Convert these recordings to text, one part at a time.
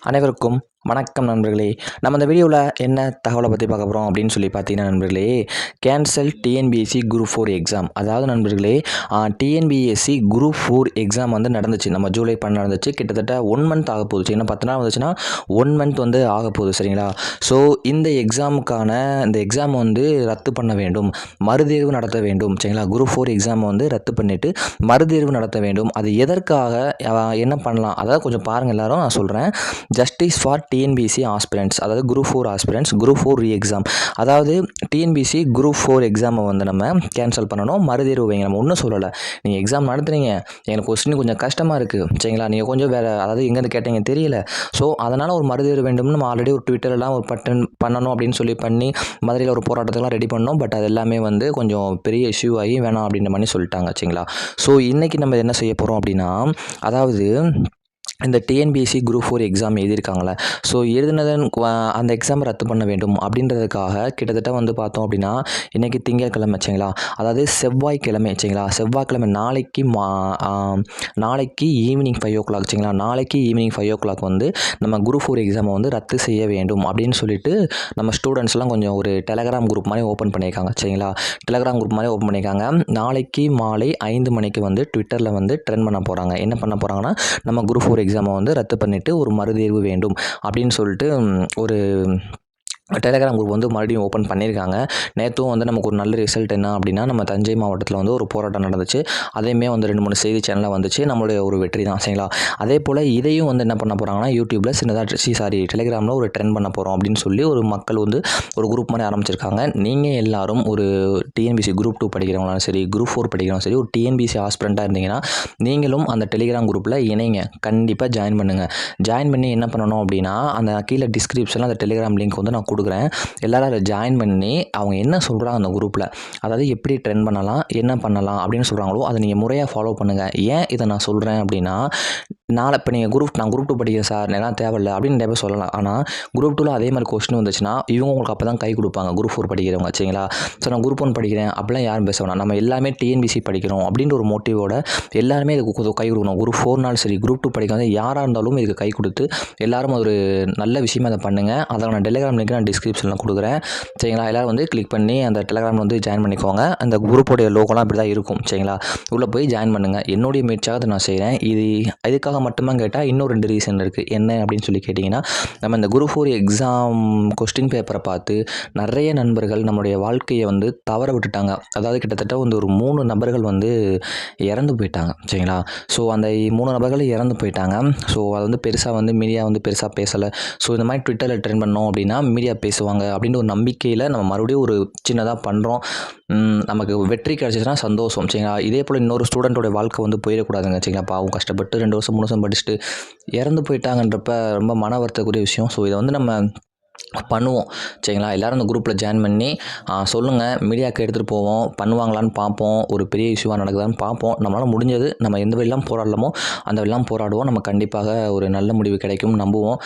அனைவருக்கும் வணக்கம் நண்பர்களே. நம்ம இந்த வீடியோவில் என்ன தகவலை பற்றி பார்க்க போகிறோம் அப்படின்னு சொல்லி பார்த்தீங்கன்னா நண்பர்களே cancel TNPSC group four exam அதாவது நண்பர்களே டிஎன்பிஎஸ்சி குரூப் ஃபோர் எக்ஸாம் வந்து நடந்துச்சு. நம்ம ஜூலை பண்ண நடந்துச்சு. கிட்டத்தட்ட ஒன் மந்த் ஆக போகுது. இன்னும் பத்து நாள் வந்துச்சுன்னா ஒன் மந்த் வந்து ஆக போகுது. சரிங்களா? ஸோ இந்த எக்ஸாமுக்கான இந்த எக்ஸாம் வந்து ரத்து பண்ண வேண்டும். மறுதேர்வு நடத்த வேண்டும். சரிங்களா? குரூப் ஃபோர் எக்ஸாம் வந்து ரத்து பண்ணிவிட்டு மறுதேர்வு நடத்த வேண்டும். அது எதற்காக என்ன பண்ணலாம்? அதாவது கொஞ்சம் பாருங்கள் எல்லாரும். நான் சொல்கிறேன் ஜஸ்டிஸ் ஃபார் டிஎன்பிசி ஆஸ்பிரண்ட்ஸ் அதாவது group four aspirants group four re exam அதாவது டிஎன்பிசி குரூப் ஃபோர் எக்ஸாமை வந்து நம்ம கேன்சல் பண்ணணும் மறுதேர்வு வைங்க. நம்ம ஒன்றும் சொல்லலை. நீங்கள் எக்ஸாம் நடத்துறீங்க. எனக்கு கொஸ்டின் கொஞ்சம் கஷ்டமாக இருக்குது சரிங்களா? நீங்கள் கொஞ்சம் வேறு அதாவது எங்கேருந்து கேட்டீங்க தெரியல. ஸோ அதனால் ஒரு மறுதேர்வு வேண்டும்னு நம்ம ஆல்ரெடி ஒரு ட்விட்டர்லாம் ஒரு பட்டன் பண்ணணும் அப்படின்னு சொல்லி பண்ணி மதுரையில் ஒரு போராட்டத்தெல்லாம் ரெடி பண்ணோம். பட் அது எல்லாமே வந்து கொஞ்சம் பெரிய இஷ்யூ ஆகி வேணாம் அப்படின்ற மாதிரி சொல்லிட்டாங்க. சரிங்களா? ஸோ இன்றைக்கி நம்ம என்ன செய்ய போகிறோம் அப்படின்னா அதாவது இந்த டிஎன்பிஎஸ்சி குரூப் ஃபோர் எக்ஸாம் எழுதியிருக்காங்களே ஸோ எழுதினதன் அந்த எக்ஸாம் ரத்து பண்ண வேண்டும் அப்படின்றதுக்காக கிட்டத்தட்ட வந்து பார்த்தோம் அப்படின்னா இன்றைக்கி திங்கட்கிழமை வச்சிங்களா? அதாவது செவ்வாய்க்கிழமை வச்சிங்களா? செவ்வாய்க்கிழமை நாளைக்கு மா நாளைக்கு ஈவினிங் ஃபைவ் ஓ கிளாக் சரிங்களா நாளைக்கு ஈவினிங் ஃபைவ் ஓ கிளாக் வந்து நம்ம குரூப் ஃபோர் எக்ஸாமை வந்து ரத்து செய்ய வேண்டும் அப்படின்னு சொல்லிட்டு நம்ம ஸ்டூடெண்ட்ஸ்லாம் கொஞ்சம் ஒரு டெலகிராம் குரூப் மாதிரி ஓப்பன் பண்ணியிருக்காங்க சரிங்களா டெலகிராம் குரூப் மாதிரி ஓப்பன் பண்ணியிருக்காங்க. நாளைக்கு மாலை ஐந்து மணிக்கு வந்து ட்விட்டரில் வந்து ட்ரெண்ட் பண்ண போகிறாங்க என்ன பண்ண போகிறாங்கன்னா நம்ம குரூப் ஃபோர் எக்ஸாமை வந்து ரத்து பண்ணிவிட்டு ஒரு மறுதேர்வு வேண்டும் அப்படின்னு சொல்லிட்டு ஒரு டெலகிராம் குரூப் வந்து மறுபடியும் ஓப்பன் பண்ணியிருக்காங்க நேற்றும் வந்து நமக்கு ஒரு நல்ல ரிசல்ட் என்ன அப்படின்னா நம்ம தஞ்சை மாவட்டத்தில் வந்து ஒரு போராட்டம் நடந்துச்சு. அதையுமே வந்து ரெண்டு மூணு செய்தி சேனலில் வந்துச்சு. நம்மளுடைய ஒரு வெற்றி தான் சரிங்களா? அதே போல் இதையும் வந்து என்ன பண்ண போகிறாங்கன்னா யூடியூப்பில் சின்னதாக சி சாரி டெலிகிராமில் ஒரு ட்ரெண்ட் பண்ண போகிறோம் அப்படின்னு சொல்லி ஒரு மக்கள் வந்து ஒரு குரூப் மாதிரி ஆரம்பிச்சிருக்காங்க. நீங்கள் எல்லாரும் ஒரு டிஎன்பிசி குரூப் டூ படிக்கிறவங்களும் சரி குரூப் ஃபோர் படிக்கிறவங்க சரி ஒரு டிஎன்பிசி ஆஸ்பிரண்ட்டாக இருந்தீங்கன்னா நீங்களும் அந்த டெலிகிராம் குரூப்பில் இணைங்க. கண்டிப்பாக ஜாயின் பண்ணுங்கள் ஜாயின் பண்ணி என்ன பண்ணணும் அப்படின்னா அந்த கீழே டிஸ்கிரிப்ஷனில் அந்த டெலிகிராம் லிங்க் வந்து நான் கொடுக்குறேன். எல்லோரும் அதில் ஜாயின் பண்ணி அவங்க என்ன சொல்கிறாங்க அந்த குரூப்பில் அதாவது எப்படி ட்ரெண்ட் பண்ணலாம் என்ன பண்ணலாம் அப்படின்னு சொல்கிறாங்களோ அதை நீங்கள் முறையாக ஃபாலோ பண்ணுங்கள் ஏன் இதை நான் சொல்கிறேன் அப்படின்னா நாளை இப்போ நீங்கள் குரூப் நான் குரூப் டூ படிக்கிறேன் சார் எல்லாம் தேவையில்லை அப்படின்னு நிறைய பேர் சொல்லலாம். ஆனால் குரூப் டூவில் அதே மாதிரி கொஸ்டின் வந்துச்சுன்னா இவங்க உங்களுக்கு அப்போ தான் கை கொடுப்பாங்க. குரூப் ஃபோர் படிக்கிறவங்க சரிங்களா? ஸோ நான் குரூப் ஒன் படிக்கிறேன். அப்படிலாம் யாரும் பேச வேணாம். நம்ம எல்லாமே டிஎன்பிசி படிக்கிறோம் அப்படின்ற ஒரு மோட்டிவோட எல்லாருமே இதுக்கு கொஞ்சம் கை கொடுக்கணும். குரூப் ஃபோர்னாலும் சரி குரூப் டூ படிக்காத யாராக இருந்தாலும் இதுக்கு கை கொடுத்து எல்லாரும் ஒரு நல்ல விஷயமா அதை பண்ணுங்கள் அதை நான் டெலிகிராம் லிங்க் நான் டிஸ்கிரிப்ஷனில் கொடுக்குறேன். சரிங்களா? எல்லாரும் வந்து கிளிக் பண்ணி அந்த டெலிகிராமில் வந்து ஜாயின் பண்ணிக்கோங்க. அந்த குரூப்போடைய லோகோலாம் இப்படி தான் இருக்கும். சரிங்களா? உள்ளே போய் ஜாயின் பண்ணுங்கள் என்னுடைய முயற்சியாக அதை நான் செய்கிறேன் இது இதுக்காக மட்டுமா கேட்டால் இன்னும் ரெண்டு ரீசன் இருக்குது என்ன அப்படின்னு சொல்லி கேட்டிங்கன்னா நம்ம இந்த குரூப் ஃபோர் எக்ஸாம் கொஸ்டின் பேப்பரை பார்த்து நிறைய நண்பர்கள் நம்மளுடைய வாழ்க்கையை வந்து தவற விட்டுட்டாங்க. அதாவது கிட்டத்தட்ட வந்து ஒரு மூணு நபர்கள் வந்து இறந்து போயிட்டாங்க. சரிங்களா? ஸோ அந்த மூணு நபர்கள் இறந்து போயிட்டாங்க. ஸோ அது வந்து பெருசாக வந்து மீடியா வந்து பெருசாக பேசலை. ஸோ இந்த மாதிரி ட்விட்டரில் ட்ரெண்ட் பண்ணோம் அப்படின்னா மீடியா பேசுவாங்க அப்படின்னு ஒரு நம்பிக்கையில் நம்ம மறுபடியும் ஒரு சின்னதாக பண்ணுறோம் நமக்கு வெற்றி கிடச்சிச்சுன்னா சந்தோஷம். சரிங்களா? இதே போல் இன்னொரு ஸ்டூடெண்ட்டோட வாழ்க்கை வந்து போயிடக்கூடாதுங்க. சரிங்களா? பாவம் கஷ்டப்பட்டு ரெண்டு வருஷம் மூணு வருஷம் படிச்சுட்டு இறந்து போயிட்டாங்கன்றப்ப ரொம்ப மன வருத்தக்கூடிய விஷயம். ஸோ இதை வந்து நம்ம பண்ணுவோம். சரிங்களா? எல்லோரும் அந்த குரூப்பில் ஜாயின் பண்ணி சொல்லுங்கள் மீடியாவுக்கு எடுத்துகிட்டு போவோம். பண்ணுவாங்களான்னு பார்ப்போம். ஒரு பெரிய இஷ்யூவாக நடக்குதான்னு பார்ப்போம். நம்மளால் முடிஞ்சது நம்ம எந்த வழியெல்லாம் போராடலாமோ அந்த வழியெல்லாம் போராடுவோம். நம்ம கண்டிப்பாக ஒரு நல்ல முடிவு கிடைக்கும் நம்புவோம்.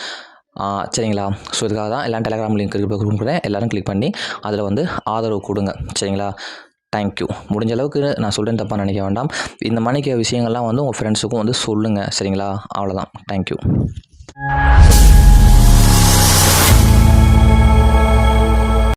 சரிங்களா? ஸோ இதுக்காக தான் எல்லாம் டெலகிராம் லிங்க் குரூப் கூட எல்லோரும் கிளிக் பண்ணி அதில் வந்து ஆதரவு கொடுங்க. சரிங்களா? தேங்க்யூ முடிஞ்ச அளவுக்கு நான் சொல்கிறேன் தப்பாக நினைக்க வேண்டாம். இந்த மாதிரி விஷயங்கள்லாம் வந்து உங்கள் ஃப்ரெண்ட்ஸுக்கும் வந்து சொல்லுங்கள் சரிங்களா? அவ்வளோதான் தேங்க்யூ